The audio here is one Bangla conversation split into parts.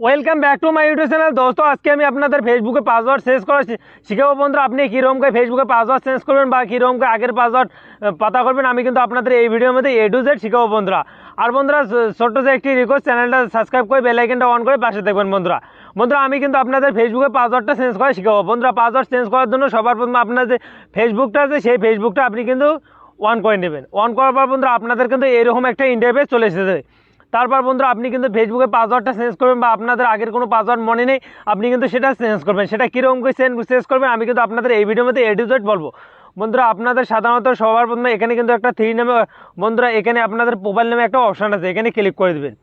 Welcome back to my YouTube channel দোস্ত, আজকে আমি আপনাদের ফেসবুকে পাসওয়ার্ড চেঞ্জ করা শিখাবো বন্ধুরা, আপনি কীরকম করে ফেসবুকে পাসওয়ার্ড চেঞ্জ করবেন বা কীরকম করে আগের পাসওয়ার্ড পাতা করবেন, আমি কিন্তু আপনাদের এই ভিডিওর মধ্যে এ টু জেড শিখাবো বন্ধুরা। আর বন্ধুরা ছোট্ট যে একটি রিকোয়েস্ট চ্যানেলটা সাবস্ক্রাইব করে বেল আইকনটা অন করে পাশে দেখবেন বন্ধুরা। বন্ধুরা, আমি কিন্তু আপনাদের ফেসবুকে পাসওয়ার্ডটা চেঞ্জ করা শিখাবো। বন্ধুরা পাসওয়ার্ড চেঞ্জ করার জন্য সবার প্রথমে আপনার যে ফেসবুকটা আছে, সেই ফেসবুকটা আপনি কিন্তু অন করে নেবেন। অন করার পর বন্ধুরা, আপনাদের কিন্তু এরকম একটা ইন্টারভেস চলে এসেছে। তারপর বন্ধুরা, আপনি কিন্তু ফেসবুকে পাসওয়ার্ডটা চেঞ্জ করবেন বা আপনাদের আগের কোনো পাসওয়ার্ড মনে নেই, আপনি কিন্তু সেটা চেঞ্জ করবেন। সেটা কীরকম করে চেঞ্জ করবেন, আমি কিন্তু আপনাদের এই ভিডিওর মধ্যে এডিজেট বলব। বন্ধুরা, আপনাদের সাধারণত সবার প্রথমে এখানে কিন্তু একটা থ্রি নামে, বন্ধুরা, এখানে আপনাদের মোবাইল নামে একটা অপশান আছে, এখানে ক্লিক করে দেবেন।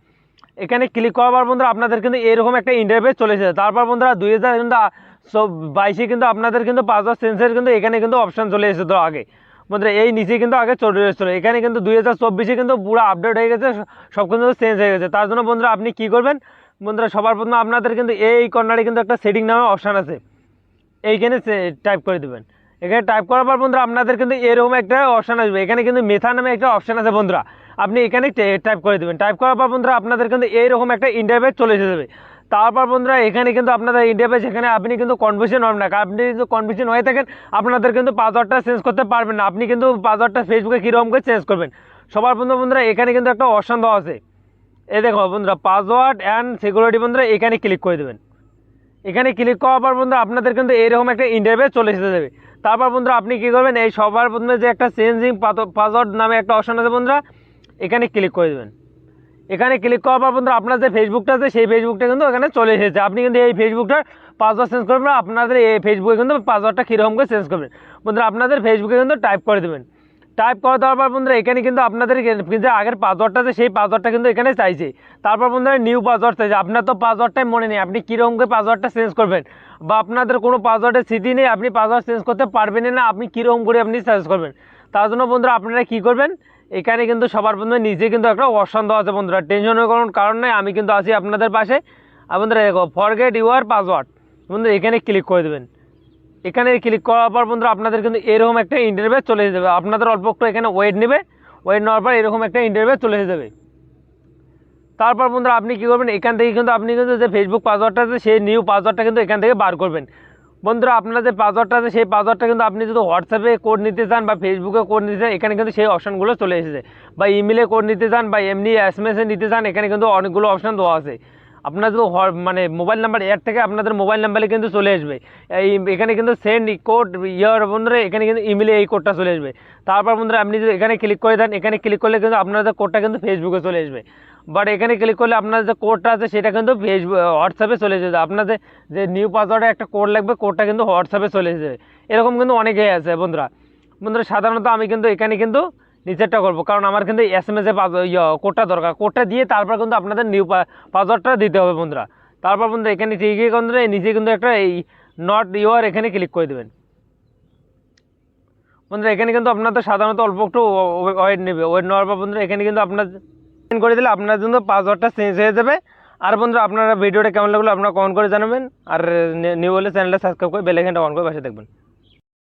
এখানে ক্লিক করার পর বন্ধুরা, আপনাদের কিন্তু এরকম একটা ইন্টারভেস চলে এসেছে। তারপর বন্ধুরা, দুই হাজার কিন্তু বাইশে কিন্তু আপনাদের কিন্তু পাসওয়ার্ড চেঞ্জের কিন্তু এখানে কিন্তু অপশান চলে এসেছে তো আগে। বন্ধুরা, এই নিচে কিন্তু আগে চলে এসেছিল এখানে কিন্তু দুই হাজার চব্বিশে কিন্তু পুরো আপডেট হয়ে গেছে সব কিন্তু চেঞ্জ হয়ে গেছে। তার জন্য বন্ধুরা, আপনি কী করবেন? বন্ধুরা, সবার প্রথমে আপনাদের কিন্তু এই কর্নারে কিন্তু একটা সেটিং নামে অপশান আছে। এইখানে টাইপ করে দেবেন। এখানে টাইপ করার পর বন্ধুরা, আপনাদের কিন্তু এরকম একটা অপশান আসবে। এখানে কিন্তু মেথা নামে একটা অপশান আছে বন্ধুরা। আপনি এখানে টাইপ করে দেবেন। টাইপ করার পর বন্ধুরা, আপনাদের কিন্তু এইরকম একটা ইন্টারভেস চলে এসে যাবে। তারপর বন্ধুরা, এখানে কিন্তু আপনাদের ইন্টারভেস এখানে আপনি কিন্তু কনফিউশন হবেন না। আপনি যদি কনফিউশন হয়ে থাকেন, আপনাদের কিন্তু পাসওয়ার্ডটা চেঞ্জ করতে পারবেন না। আপনি কিন্তু পাসওয়ার্ডটা ফেসবুকে কীরকম করে চেঞ্জ করবেন। সবার বন্ধু, বন্ধুরা, এখানে কিন্তু একটা অপশান দেওয়া আছে। এই দেখো বন্ধুরা পাসওয়ার্ড অ্যান্ড সিকিউরিটি বন্ধুরা, এখানে ক্লিক করে দেবেন। এখানে ক্লিক করার পর বন্ধুরা, আপনাদের কিন্তু এরকম একটা ইন্টারভেস চলে এসে যাবে। তারপর বন্ধুরা, আপনি কী করবেন, এই সবার প্রথমে যে একটা চেঞ্জিং পাসওয়ার্ড নামে একটা অপশন আছে বন্ধুরা, এখানে ক্লিক করে দেবেন। এখানে ক্লিক করার পর বন্ধুরা আপনার যে ফেসবুকটা আছে, সেই ফেসবুকটা কিন্তু এখানে চলে এসেছে। আপনি কিন্তু এই ফেসবুকটার পাসওয়ার্ড চেঞ্জ করবেন আপনাদের এই ফেসবুকে কিন্তু পাসওয়ার্ডটা কীরকম করে চেঞ্জ করবেন। বন্ধুরা আপনাদের ফেসবুকে কিন্তু টাইপ করে দেবেন। টাইপ করে দেওয়ার পর বন্ধুরা এখানে কিন্তু আপনাদের যে আগের পাসওয়ার্ডটা আছে, সেই পাসওয়ার্ডটা কিন্তু এখানে চাইছে। তারপর বন্ধুরা নিউ পাসওয়ার্ড চাইছে। আপনার তো পাসওয়ার্ডটাই মনে নেই। আপনি কীরকম করে পাসওয়ার্ডটা চেঞ্জ করবেন? বা আপনাদের কোনো পাসওয়ার্ডের স্মৃতি নেই, আপনি পাসওয়ার্ড চেঞ্জ করতে পারবেন না, আপনি কীরকম করে আপনি চেঞ্জ করবেন? তার জন্য বন্ধুরা আপনারা কী করবেন? এখানে কিন্তু সবার প্রথমে নিজে কিন্তু একটা দেওয়া আছে বন্ধুরা। টেনশনের কোনো কারণ নেই, আমি কিন্তু আছি আপনাদের পাশে। আর বন্ধুরা দেখো ফরগেট ইউর পাসওয়ার্ড বন্ধুরা এখানে ক্লিক করে দেবেন। এখানে ক্লিক করার পর বন্ধুরা আপনাদের কিন্তু এরকম একটা ইন্টারভেস চলে যাবে। আপনাদের অল্প একটু এখানে ওয়েট নেবে। ওয়েট নেওয়ার পর এরকম একটা ইন্টারভেস চলে যাবে। তারপর বন্ধুরা আপনি কী করবেন? এখান থেকে কিন্তু আপনি কিন্তু যে ফেসবুক পাসওয়ার্ডটা আছে, সেই নিউ পাসওয়ার্ডটা কিন্তু এখান থেকে বার করবেন। বন্ধুরা, আপনার যে পাসওয়ার্ডটা আছে, সেই পাসওয়ার্ডটা কিন্তু আপনি যদি হোয়াটসঅ্যাপে কোড নিতে চান বা ফেসবুকে কোড নিতে চান, এখানে কিন্তু সেই অপশানগুলো চলে এসেছে। বা ইমেলে কোড নিতে চান বা এমনি এস নিতে চান, এখানে কিন্তু অনেকগুলো অপশান দেওয়া আছে। হ- মানে মোবাইল নাম্বার এর থেকে আপনাদের মোবাইল নাম্বারে কিন্তু চলে আসবে। এই এখানে কিন্তু সেন্ড কোড ইয়ার বন্ধুরা, এখানে কিন্তু ইমেলে এই কোডটা চলে আসবে। তারপর বন্ধুরা, আপনি যদি এখানে ক্লিক করে দেন, এখানে ক্লিক করলে কিন্তু আপনাদের কোডটা কিন্তু ফেসবুকে চলে আসবে। বাট এখানে ক্লিক করলে আপনার যে কোডটা আছে, সেটা কিন্তু ফেসবুক হোয়াটসঅ্যাপে চলে যাবে আপনাদের যে নিউ পাসওয়ার্ডে একটা কোড লাগবে কোডটা কিন্তু হোয়াটসঅ্যাপে চলে যাবে এরকম কিন্তু অনেকেই আছে বন্ধুরা। বন্ধুরা, সাধারণত আমি কিন্তু এখানে কিন্তু নিচেরটা করব। কারণ আমার কিন্তু এস এম এস কোডটা দরকার। কোডটা দিয়ে তারপর কিন্তু আপনাদের নিউ পাসওয়ার্ডটা দিতে হবে বন্ধুরা। তারপর বন্ধুরা, এখানে বন্ধুরা, এই নিচে কিন্তু একটা এই নট ইউর এখানে ক্লিক করে দেবেন। বন্ধুরা, এখানে কিন্তু আপনাদের সাধারণত অল্প একটু ওয়েট নেবে। ওয়েট নেওয়ার পর বন্ধুরা, এখানে কিন্তু আপনার করে দিলে আপনার জন্য পাসওয়ার্ডটা চেঞ্জ হয়ে যাবে। আর বন্ধুরা, আপনারা ভিডিওটা কেমন লাগল আপনারা কমেন্ট করে জানাবেন। আর নিউ হলে চ্যানেলটা সাবস্ক্রাইব করে বেল আইকনটা অন করে পাশে দেখবেন